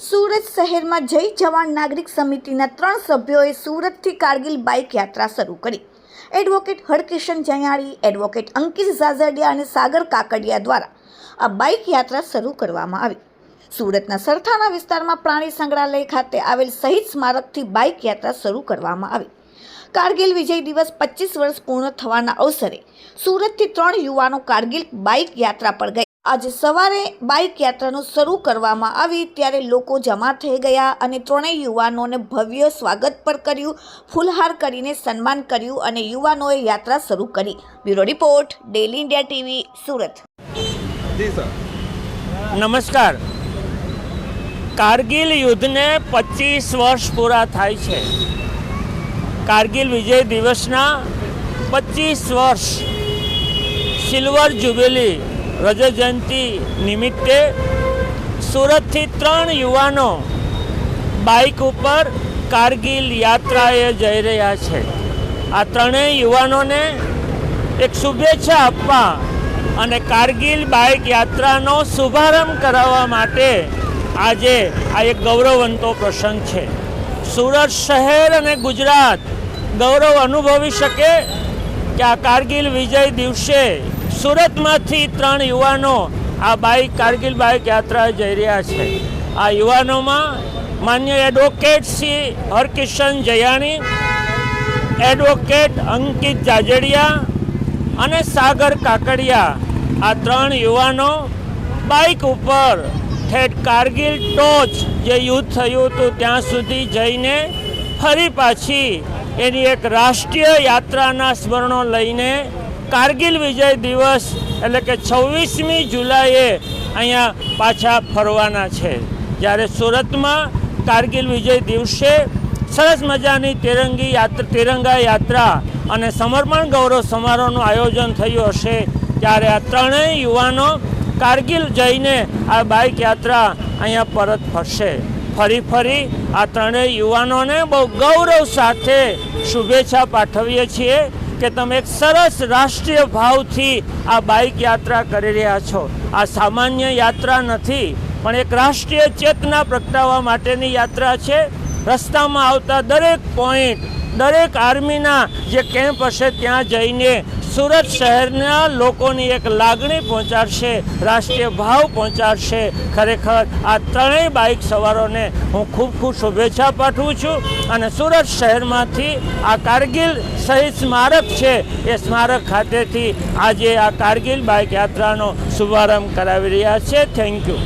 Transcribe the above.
સુરત શહેરમાં જય જવાન નાગરિક સમિતિના ત્રણ સભ્યોએ સુરતથી કારગિલ બાઇક યાત્રા શરૂ કરી. એડવોકેટ હરકિશન જયાણી એડવોકેટ અંકિત ઝાઝડિયા અને સાગર કાકડિયા દ્વારા આ બાઇક યાત્રા શરૂ કરવામાં આવી. સુરતના સરથાના વિસ્તારમાં પ્રાણી સંગ્રહાલય ખાતે આવેલ શહીદ સ્મારકથી બાઇક યાત્રા શરૂ કરવામાં આવી. કારગિલ વિજય દિવસ પચીસ વર્ષ પૂર્ણ થવાના અવસરે સુરતથી ત્રણ યુવાનો કારગિલ બાઇક યાત્રા પર ગયા આજે સવારે બાઇક યાત્રાનું શરૂ કરવામાં આવી ત્યારે લોકો જમા થઈ ગયા અને ત્રણેય યુવાનોને ભવ્ય સ્વાગત પણ કર્યું ફૂલહાર કરીને સન્માન કર્યું અને યુવાનોએ યાત્રા શરૂ કરી. Bureau report daily India TV Surat. નમસ્કાર. કારગિલ યુદ્ધને પચીસ વર્ષ પૂરા થાય છે. કારગિલ વિજય દિવસના પચીસ વર્ષ સિલ્વર જુબેલી રજત જયંતિ નિમિત્તે સુરતથી ત્રણ યુવાનો બાઇક ઉપર કારગિલ યાત્રાએ જઈ રહ્યા છે. આ ત્રણેય યુવાનોને એક શુભેચ્છા આપવા અને કારગિલ બાઇક યાત્રાનો શુભારંભ કરાવવા માટે આજે આ એક ગૌરવવંતો પ્રસંગ છે. સુરત શહેર અને ગુજરાત ગૌરવ અનુભવી શકે કે આ કારગિલ વિજય દિવસે સુરતમાંથી ત્રણ યુવાનો આ બાઇક, કારગિલ બાઇક યાત્રા જઈ રહ્યા છે. આ યુવાનોમાં માન્ય એડવોકેટ શ્રી હરકિશન જયાણી એડવોકેટ અંકિત જાજડિયા અને સાગર કાકડિયા. આ ત્રણ યુવાનો બાઇક ઉપર ઠેઠ કારગિલ ટોચ જે યુદ્ધ થયું હતું ત્યાં સુધી જઈને ફરી પાછી એની એક રાષ્ટ્રીય યાત્રાના સ્મરણો લઈને કારગિલ વિજય દિવસ એટલે કે છવ્વીસમી જુલાઈએ અહીંયા પાછા ફરવાના છે. જ્યારે સુરતમાં કારગિલ વિજય દિવસે સરસ મજાની તિરંગી યાત્રા, તિરંગા યાત્રા અને સમર્પણ ગૌરવ સમારોહનું આયોજન થયું હશે, ત્યારે આ ત્રણેય યુવાનો કારગિલ જઈને આ બાઇક યાત્રા અહીંયા પરત ફરશે. ફરી ફરી આ ત્રણેય યુવાનોને બહુ ગૌરવ સાથે શુભેચ્છા પાઠવીએ છીએ. કે તમે એક સરસ રાષ્ટ્રીય ભાવથી આ બાઇક યાત્રા કરી રહ્યા છો. આ સામાન્ય યાત્રા નથી, પણ એક રાષ્ટ્રીય ચેતના પ્રગટાવવા માટેની યાત્રા છે. રસ્તામાં આવતા દરેક પોઈન્ટ, દરેક આર્મીના જે કેમ્પ હશે, ત્યાં જઈને સુરત શહેરના લોકોની એક લાગણી પહોંચાડશે, રાષ્ટ્રીય ભાવ પહોંચાડશે. ખરેખર આ ત્રણેય બાઇક સવારોને હું ખૂબ ખૂબ શુભેચ્છા પાઠવું છું અને સુરત શહેરમાંથી આ કારગિલ શહીદ સ્મારક છે, એ સ્મારક ખાતેથી આજે આ કારગિલ બાઇક યાત્રાનો શુભારંભ કરાવી રહ્યા છે. Thank you